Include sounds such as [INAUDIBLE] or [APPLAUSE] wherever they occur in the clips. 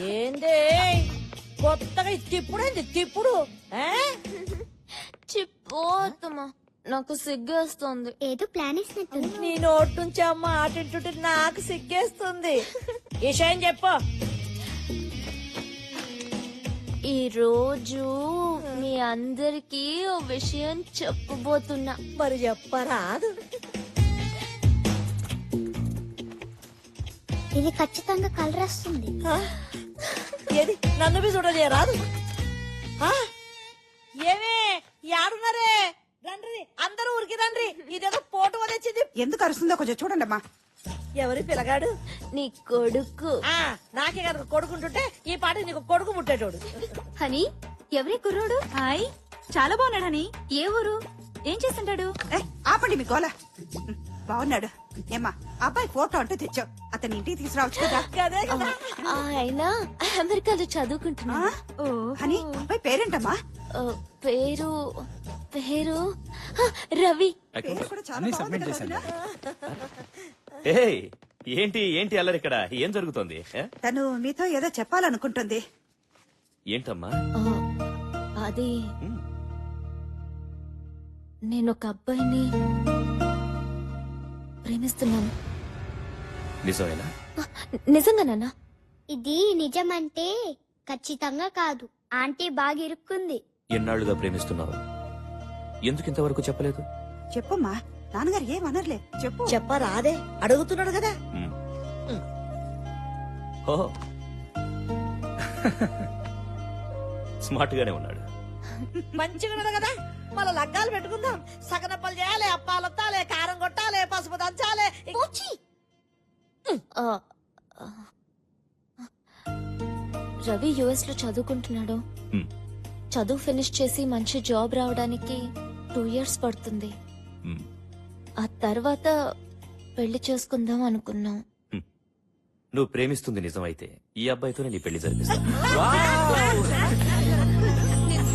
ఏందే? కొత్తగా ఈ తిప్పుడేంది తిప్పుడు ఆ? నాకు సిగ్గేస్తుంది. ఏదో ప్లాన్ వేసినట్టుంది. నీ నోటి నుంచి అమ్మ ఆటింటుంటే నాకు సిగ్గేస్తుంది. విషయం చెప్పు. ఈ రోజు మీ అందరికి ఓ విషయం చెప్పబోతున్నా. మరి చెప్పరాదు. ఇది ఖచ్చితంగా కలర్ వస్తుంది. ఆ? ఏది? నన్ను బి చూడలేరాదు ఆ? ఏమే? యాడున్నారే? రండ్రి అందరూ ఉరికి రండ్రి. ఇదేదో పోటు వదిలించింది ఎందుకు అరుస్తుందో కొంచెం చూడండి అమ్మా ఎవరి పిల్లగాడు? నీ కొడుకు. ఆ నాకే కనుక కొడుకుంటుంటే ఈ పాట నీకు కొడుకు పుట్టేటోడు. హనీ ఎవరి కుర్రోడు? హాయ్. చాలా బాగున్నాడు హనీ. ఏ ఊరు? ఏం చేస్తుంటాడు? ఏ, ఆపండి మీ గోల. బాగున్నాడు. ఏమ్మా అబ్బాయి ఫోటో అంటూ తెచ్చావు. అతని ఇంటికి తీసుకురావచ్చు కదా. కదే కదా. ఆయన అమెరికాలో? చదువుకుంటున్నా. ఓ. అని అబ్బాయి పేరేంటమ్మా? ఆ, పేరు పేరు ఆ, రవి. పేరు కూడా చాలా అన్ని బాగుంది సబ్మిట్ కదా చేశాను. వదినా? ఏయ్ ఏంటి ఏంటి అల్లరి ఇక్కడ? ఏం జరుగుతోంది? ఏ? తను మీతో ఏదో చెప్పాలనుకుంటుంది. ఏంటమ్మా? ఆ, అది ఉమ్, నేను ఒక అబ్బాయిని ప్రేమిస్తున్నాను. నిజమేనా? నిజంగానన్నా ఇది నిజమంటే ఖచ్చితంగా కాదు. ఆంటీ బాగా ఇరుక్కుంది. ఎన్నాళ్ళుగా ప్రేమిస్తున్నావు? ఎందుకు ఇంతవరకు చెప్పలేదు? చెప్పమ్మా నాన్నగారు ఏమనర్లే చెప్పు. చెప్పరాదే అడుగుతున్నాడు కదా. [LAUGHS] స్మార్ట్ గానే ఉన్నాడు. మంచిగా ఉన్నది కదా? మళ్ళా లగ్గాలు పెట్టుకుందాం. సగనప్పలు చేయాలి అప్పాలొత్తాలి కారం కొట్టాలి పసుపు దంచాలి. రవి యుఎస్లో చదువుకుంటున్నాడు. చదువు ఫినిష్ చేసి మంచి జాబ్ రావడానికి టూ ఇయర్స్ పడుతుంది. ఆ తర్వాత పెళ్ళి చేసుకుందాం అనుకున్నాం. నువ్వు ప్రేమిస్తుంది నిజమైతే ఈ అబ్బాయితోనే నీ పెళ్ళి జరిపిస్తా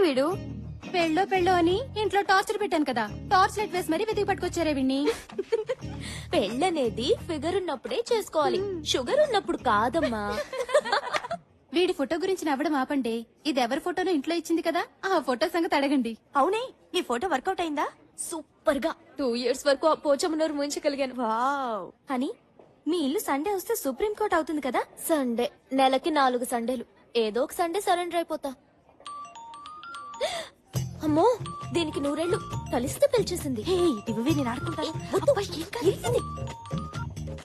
వీడు? పెళ్ళో పెళ్ళో అని ఇంట్లో టార్చర్ పెట్టాను కదా. టార్చ్ లైట్ వేసి మరీ వెతికి పట్టుకొచ్చారే విన్ని పెళ్ళనేది ఫిగర్ ఉన్నప్పుడే చేసుకోవాలి. షుగర్ ఉన్నప్పుడు కాదమ్మా. వీడి ఫోటో గురించి నవ్వడం ఆపండి. ఇది ఎవరి ఫోటోనో ఇంట్లో ఇచ్చింది కదా? ఆ ఫోటో సంగతి అడగండి. అవునే నీ ఫోటో వర్కౌట్ అయిందా? సూపర్గా టూ ఇయర్స్ వరకు ఆ పోచమ్మనూరు ముంచగలిగాను వావ్. అని మీ ఇల్లు సండే వస్తే సుప్రీం కోర్ట్ అవుతుంది కదా? సండే. నెలకి నాలుగు సండేలు. ఏదో ఒక సండే సరెండర్ అయిపోతా. అమ్మో దీనికి నూరేళ్ళు కలిస్తే పిలిచేసింది. నేను ఆడుకుంటాను?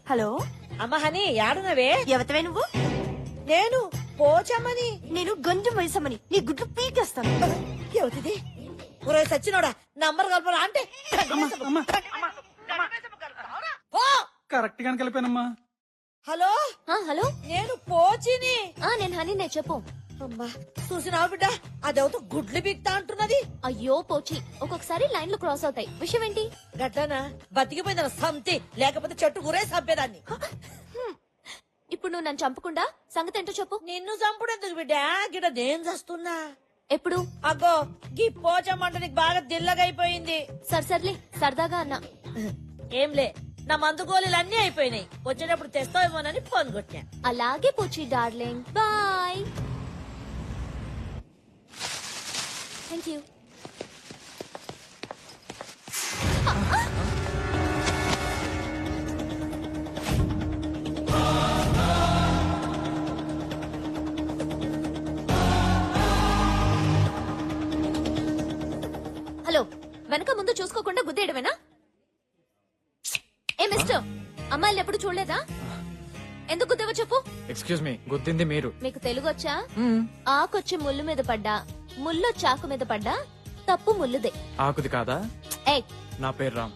హలో? అమ్మ హని యాడునవే ఎవతవే నువ్వు? నేను పోచమ్మని. నేను గంజం వయసమ్మని నీ గుడ్లు పీకేస్తాను. ఎవరిది? ఒరే సచ్చినోడా నంబర్ కలపరా అంటే. పో! కరెక్ట్ గానే కలిపానమ్మా. హలో? ఆ, హలో? నేను పోచిని. ఆ నేను హనీనే చెప్పు. అమ్మా చూసినావు బిడ్డ? అదవుతూ గుడ్లు బిక్తా అంటున్నది. అయ్యో పోచి ఒక్కొక్కసారి లైన్లు క్రాస్ అవుతాయి. విషయం ఏంటి గట్లనా? బతికిపోయిందన్న సంతి లేకపోతే చెట్టు గురే చంపేదాన్ని. ఇప్పుడు నువ్వు నన్ను చంపకుండా సంగతి ఏంటో చెప్పు. నిన్ను చంపుడు ఎందుకు బిడ్డ? గిడ నేను చస్తున్నా? ఎప్పుడు? అగ్గో గీ పోచమ్మంట నీకు బాగా దిల్లగైపోయింది. సర్ సర్లే సరదాగా అన్నా. ఏంలే నా మందు గోళీలు అన్ని అయిపోయినాయి. వచ్చేటప్పుడు తెస్తావేమోనని ఫోన్ కొట్టా. అలాగే పోచి darling. Bye. Thank you hello వెనక ముందు చూసుకోకుండా గుద్దేయడమేనా? ఏ మిస్టర్ అమ్మాయిలు ఎప్పుడు చూడలేదా? ఎక్స్క్యూజ్ మీ గుద్దింది మీరు. మీకు తెలుగు వచ్చా ఆకొచ్చి ముళ్ళు మీద పడ్డా? ముళ్ళు చాకు మీద పడ్డా? తప్పు ముల్లుదే ఆకుది కాదా? ఏయ్. నా పేరు రామ్.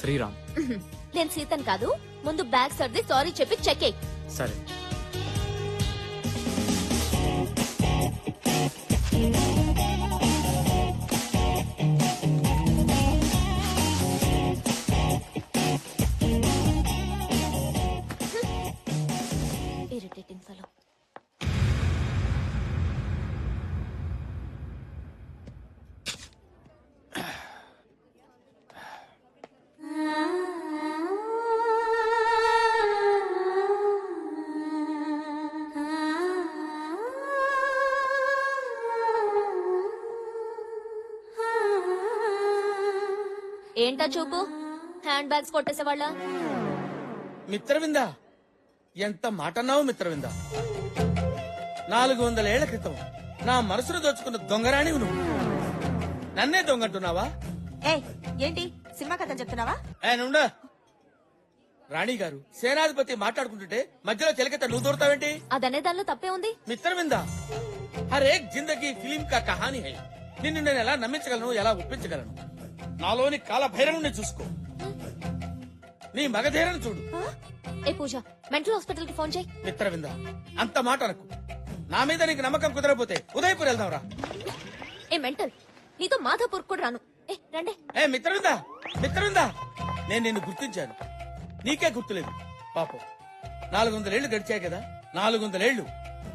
శ్రీరామ్. నేను సీతన్ కాదు. ముందు బ్యాగ్ సర్ది సారీ చెప్పి చెక్ సరే. ఏంటా చూపు? హ్యాండ్ బ్యాగ్స్ కొట్టేసేవాళ్ళ? మిత్రవింద? ఎంత మాటన్నావు మిత్రవింద? నాలుగు వందల ఏళ్ళ క్రితం నా మనసును దోచుకున్న దొంగరాణివి నువ్వు. నన్నే దొంగంటున్నావా? ఏ ఏంటి? సినిమా కథ చెప్తున్నావా? ఆయన రాణి గారు సేనాధిపతి మాట్లాడుకుంటుంటే మధ్యలో చెలకెత్త నువ్వు దూరతావేంటి? అదనే దానిలో తప్పే ఉంది. మిత్రవింద? హరేక్ జిందగీ ఫిలిం కా కహానీ హై. నిన్ను నేను ఎలా నమ్మించగలను ఎలా ఒప్పించగలను? నాలోని కాల భైరవుని చూసుకో. నీ మగధీరను చూడు. ఏ పూజ మెంటల్ హాస్పిటల్కి ఫోన్ చేయి. మిత్రవింద అంత మాట అనకు. నా మీద నీకు నమ్మకం కుదరపోతే ఉదయపూర్ వెళ్దాంరా. ఏ మెంటల్ నీతో మాధాపూర్ కూడా రాను. ఏ రండే. ఏ మిత్రవింద మిత్రవింద నేను నిన్ను గుర్తించాను. నీకే గుర్తులేదు. పాపం. నాలుగు వందలేళ్ళు గడిచాయి కదా. నాలుగు వందలేళ్ళు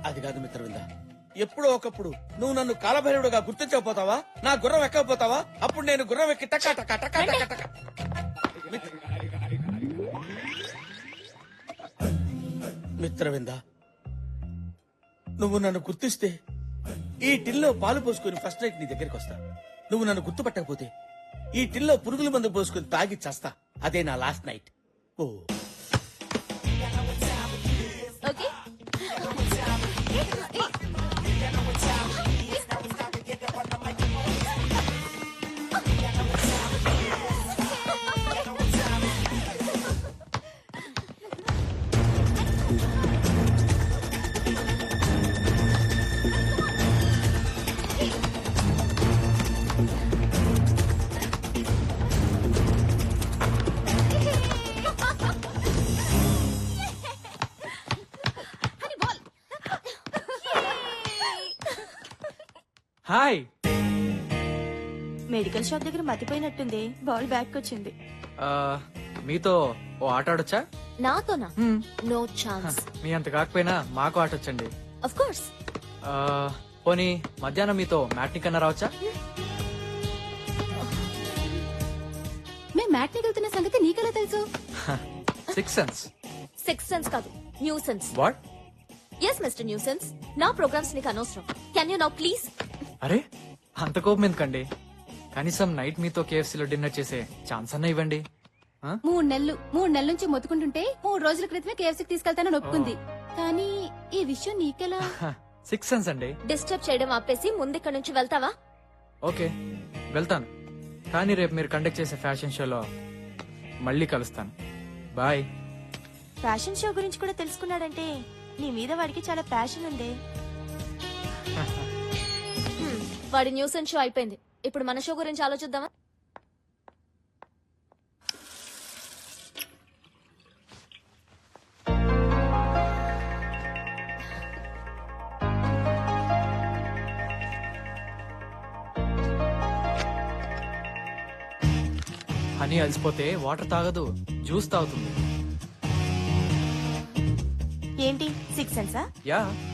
అది కాదు మిత్రవింద ఎప్పుడో ఒకప్పుడు నువ్వు నన్ను కాలభైరుడుగా గుర్తించకపోతావా? నా గుర్రం ఎక్కకపోతావా? అప్పుడు నేను గుర్రం ఎక్కి టకా టకా టకా టకా టకా మిత్ర- మిత్రవింద నువ్వు నన్ను గుర్తిస్తే ఈ టిల్లో పాలు పోసుకుని ఫస్ట్ నైట్ నీ దగ్గరికి వస్తా. నువ్వు నన్ను గుర్తుపట్టకపోతే ఈ టిల్లో పురుగుల మందు పోసుకుని తాగి చేస్తా. అదే నా last night. Oh. Hi. Medical shop దగ్గర మతిపోయినట్టుంది. బాల్ బ్యాక్ వచ్చింది మీతో ఓ ఆట ఆడొచ్చా? నాతోనా. No chance. మీ అంత కాకపోయినా మాకు ఆటొచ్చండి అఫ్ కోర్స్ ఆ, పోనీ మధ్యాహ్నం మీతో మ్యాట్ని కన్నా రావచ్చా? మేము మ్యాట్ని వెళ్తున్న సంగతి నీకెలా తెలుసు? సిక్స్ సెన్స్ సిక్స్ సెన్స్ కాదు new sense what yes mister new sense నా ప్రోగ్రామ్స్ నీకు అనవసరం. కెన్ యూ నౌ ప్లీజ్ అరే అంత కోపం ఎందుకండి? కనీసం నైట్ మీతో కేఎఫ్సీలో డిన్నర్ చేసే ఛాన్స్ అన్న ఇవ్వండి. ఆ? మూడు నెలలు మూడు నెలల నుంచి మొత్తుకుంటుంటే మూడు రోజుల క్రితమే కేఎఫ్సీకి తీసుకెళ్తానని ఒప్పుకుంది. కానీ ఈ విషయం నీకెలా? హ, సిక్స్ సెన్స్ అండి. డిస్టర్బ్ చేయడం ఆపేసి ముందు ఇక్కడ నుంచి వెళ్తావా? ఓకే వెళ్తాను. కానీ రేపు మీరు కండక్ట్ చేసే ఫ్యాషన్ షోలో మళ్ళీ కలుస్తాను. బాయ్. ఫ్యాషన్ షో గురించి కూడా తెలుసుకున్నాడంటే నీ మీద వాడికి చాలా ప్యాషన్ ఉంది. [LAUGHS] వాడి న్యూస్ షో అయిపోయింది. ఇప్పుడు మన షో గురించి ఆలోచిద్దామా? హనీ అలసిపోతే వాటర్ తాగదు జ్యూస్ తాగుతుంది. ఏంటి? సిక్స్ సెన్సా? యా.